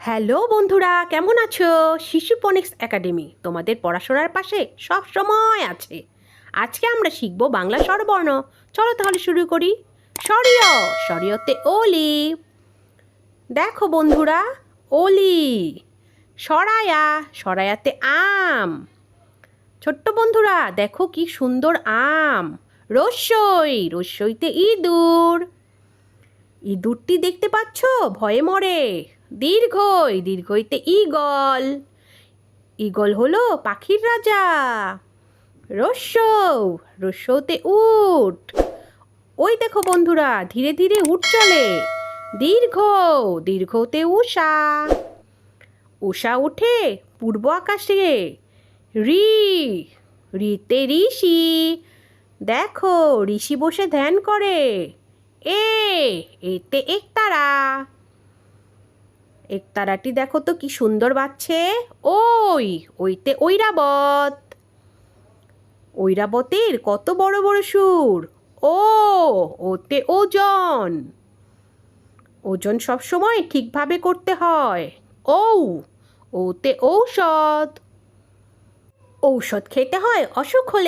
Hello বন্ধুরা, কেমন আছো? শিশু পনিক্স একাডেমি তোমাদের পড়াশোনার পাশে সব সময় আছে। আজকে আমরা শিখব বাংলা স্বরবর্ণ। চলো তাহলে শুরু করি। সরিয় সরিয়তে ওলি। দেখো বন্ধুরা, ওলি। সরায়া, সরায়াতে আম। ছোট্ট বন্ধুরা, দেখো কি সুন্দর আম। রস্যই, রস্যইতে ইঁদুর। ইঁদুরটি দেখতে পাচ্ছ? ভয়ে মরে। দীর্ঘই, দীর্ঘইতে ঈগল। ঈগল হলো পাখির রাজা। রস্যৌ রস্যৌতে উট। ওই দেখো বন্ধুরা, ধীরে ধীরে উঠ চলে। দীর্ঘ দীর্ঘতে উষা। উষা উঠে পূর্ব আকাশে। রি, রিতে ঋষি। দেখো, ঋষি বসে ধ্যান করে। এ, এতে একতারা একতারাটি দেখো তো কি সুন্দর বাজছে ওই, ওইতে ঐরাবত। ঐরাবতের কত বড় বড় সুর। ও, ওতে ওজন। ওজন সব সময় ঠিকভাবে করতে হয়। ঔ, ওতে ঔষধ। ঔষধ খেতে হয় অসুখ হলে।